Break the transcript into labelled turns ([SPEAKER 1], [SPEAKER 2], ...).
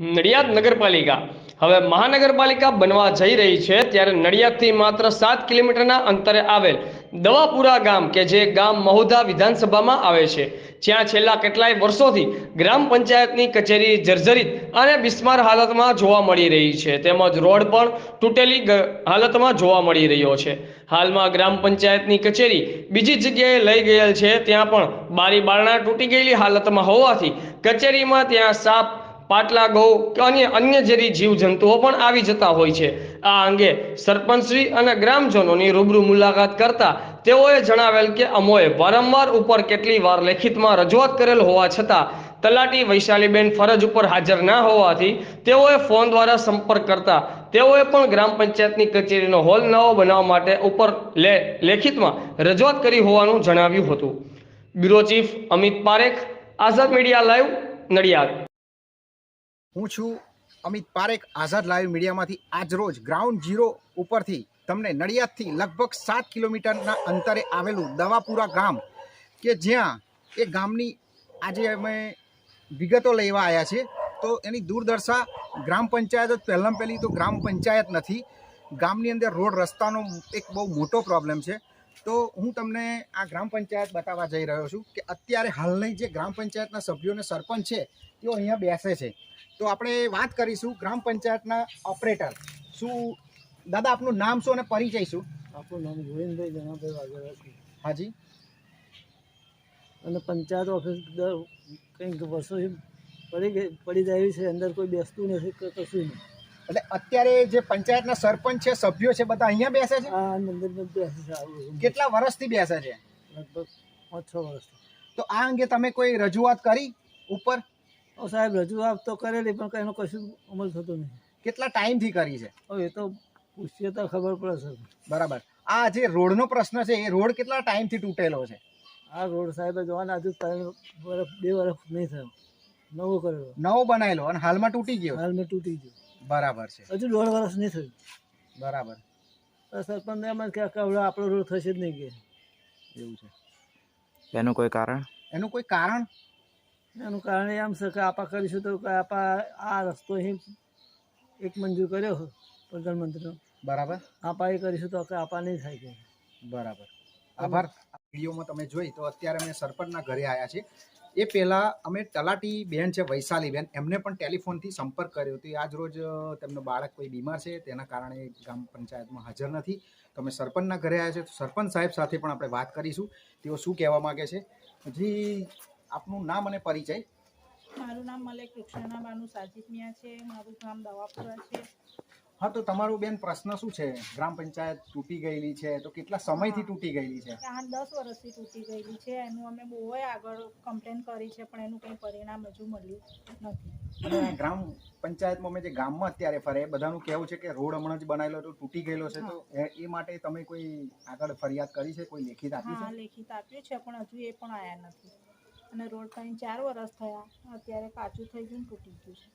[SPEAKER 1] નડિયાદ નગરપાલિકા. હવે મહાનગરપાલિકા બનવા જઈ રહી છે ત્યારે નડિયાદથી માત્ર સાત કિલોમીટરના અંતરે આવેલ દવાપુરા ગામ કે જે ગામ મહુધા વિધાનસભામાં આવે છે, જ્યાં છેલ્લા કેટલાય વર્ષોથી ગ્રામ પંચાયતની કચેરી જર્જરિત અને બિસ્માર હાલતમાં જોવા મળી રહી છે. તેમજ રોડ પણ તૂટેલી હાલતમાં જોવા મળી રહ્યો છે. હાલમાં ગ્રામ પંચાયતની કચેરી બીજી જગ્યાએ લઈ ગયેલ છે, ત્યાં પણ બારી બારણા તૂટી ગયેલી હાલતમાં હોવાથી કચેરીમાં ત્યાં સાપ પાટલા, ગૌ કે અન્ય અન્ય જેવી જીવજંતુઓ પણ આવી જતા હોય છે. આ અંગે સરપંચશ્રી અને ગ્રામજનોની રૂબરૂ મુલાકાત કરતા તેઓએ જણાવેલ કે અમોએ વારંવાર ઉપર કેટલી વાર લેખિતમાં રજૂઆત કરેલ હોવા છતાં તલાટી વૈશાલીબેન ફરજ ઉપર હાજર ના હોવાથી તેઓએ ફોન દ્વારા સંપર્ક કરતા તેઓએ પણ ગ્રામ પંચાયતની કચેરીનો હોલ નવો બનાવવા માટે ઉપર લે, લેખિતમાં રજૂઆત કરી હોવાનું જણાવ્યું હતું. Bureau chief Amit Parekh, Azad media live Nadiad.
[SPEAKER 2] હું છું અમિત પારેખ, આઝાદ લાઈવ મીડિયામાંથી આજરોજ ગ્રાઉન્ડ ઝીરો ઉપરથી તમને નડિયાદથી લગભગ સાત કિલોમીટરના અંતરે આવેલું દવાપુરા ગામ, કે જ્યાં એ ગામની આજે અમે વિગતો લેવા આવ્યા છે તો એની દૂરદર્શા ગ્રામ પંચાયત જ પહેલાં પહેલી તો ગ્રામ પંચાયત નથી. ગામની અંદર રોડ રસ્તાનો એક બહુ મોટો પ્રોબ્લેમ છે. તો હું તમને આ ગ્રામ પંચાયત બતાવવા જઈ રહ્યો છું કે અત્યારે હાલની જે ગ્રામ પંચાયતના સભ્યોને સરપંચ છે તેઓ અહીંયા બેસે છે. તો આપણે વાત કરીશું ગ્રામ પંચાયતના ઓપરેટર. શું દાદા આપનું નામ શું અને પરિચય શું?
[SPEAKER 3] આપણું નામ ગોવિંદભાઈ જનાભાઈ વાઘેલા
[SPEAKER 2] હાજી.
[SPEAKER 3] અને પંચાયત ઓફિસ કંઈક વર્ષોથી પડી ગઈ પડી જાય છે અંદર કોઈ બેસતું નથી કશું નહીં.
[SPEAKER 2] એટલે અત્યારે જે પંચાયતના સરપંચ છે સભ્યો છે બધા અહીંયા બેસે છે?
[SPEAKER 3] આ મંદિરમાં બેસે છે
[SPEAKER 2] કેટલા વર્ષથી બેસે છે?
[SPEAKER 3] લગભગ પાંચ છ વર્ષથી.
[SPEAKER 2] તો આ અંગે તમે કોઈ રજૂઆત કરી ઉપર?
[SPEAKER 3] સાહેબ રજૂઆત તો કરેલી પણ એનો કશું અમલ થતો નહીં.
[SPEAKER 2] કેટલા ટાઈમથી કરી છે?
[SPEAKER 3] એ તો પૂછીએ તો ખબર પડે છે
[SPEAKER 2] બરાબર. આ જે રોડનો પ્રશ્ન છે એ રોડ કેટલા ટાઈમથી તૂટેલો છે?
[SPEAKER 3] આ રોડ સાહેબે જોવાના હજુ ત્રણ વર્ષ બે વર્ષ નહીં થયો. નવો કરેલો.
[SPEAKER 2] નવો બનાવેલો અને હાલમાં તૂટી ગયો?
[SPEAKER 3] હાલમાં તૂટી ગયો.
[SPEAKER 2] બરાબર છે.
[SPEAKER 3] હજુ દોઢ વર્ષ નહીં થયું.
[SPEAKER 2] બરાબર.
[SPEAKER 3] સરપંચ એમ જ કે હવે આપણો રોડ થશે જ નહીં કે.
[SPEAKER 2] એવું છે.
[SPEAKER 4] એનું કોઈ કારણ?
[SPEAKER 2] એનું કોઈ કારણ?
[SPEAKER 3] એનું કારણ એમ છે કે આપા કરીશું તો કે આપા આ રસ્તો અહીં એક મંજૂર કર્યો પ્રધાનમંત્રીનો.
[SPEAKER 2] બરાબર.
[SPEAKER 3] આપા એ કરીશું તો કે આપા નહીં થાય કે.
[SPEAKER 2] બરાબર. આભાર. વિડીયોમાં તમે જોઈ તો અત્યારે અમે સરપંચના ઘરે આવ્યા છીએ. એ પહેલાં અમે તલાટી બેન છે, વૈશાલી બેન, એમને પણ ટેલિફોનથી સંપર્ક કર્યો હતો. આજ રોજ તેમનો બાળક કોઈ બીમાર છે, તેના કારણે ગ્રામ પંચાયતમાં હાજર નથી. તો અમે સરપંચના ઘરે આવ્યા છે. તો સરપંચ સાહેબ સાથે પણ આપણે વાત કરીશું. તેઓ શું કહેવા માગે છે? જી, આપનું નામ અને પરિચય.
[SPEAKER 5] મારું નામ મલેક કૃષ્ણના બાનુ સાજીદ મિયા છે. મારું ગામ દવાપુરા છે.
[SPEAKER 2] હા તો તમારું બેન પ્રશ્ન શું છે? ગ્રામ પંચાયત તૂટી ગયેલી છે તો કેટલા સમયથી તૂટી ગયેલી છે?
[SPEAKER 5] આઠ દસ વર્ષથી તૂટી ગયેલી છે એનું અમે બહુ આગળ કમ્પ્લેન કરી છે પણ એનું કંઈ પરિણામ હજુ મળ્યું નથી.
[SPEAKER 2] અને ગ્રામ પંચાયતમાં અમે જે ગામમાં અત્યારે ફરે બધાનું કહેવું છે કે રોડ હમણાં જ બનાવેલો તો તૂટી ગયેલો છે તો એ- માટે તમે કોઈ આગળ ફરિયાદ કરી છે કોઈ લેખિત આપી છે?
[SPEAKER 5] લેખિત આપ્યું છે પણ હજુ એ પણ આવ્યા નથી. અને રોડ ત્રણ ચાર વર્ષ થયા અત્યારે કાચું થઈ ગયું તૂટી ગયું છે.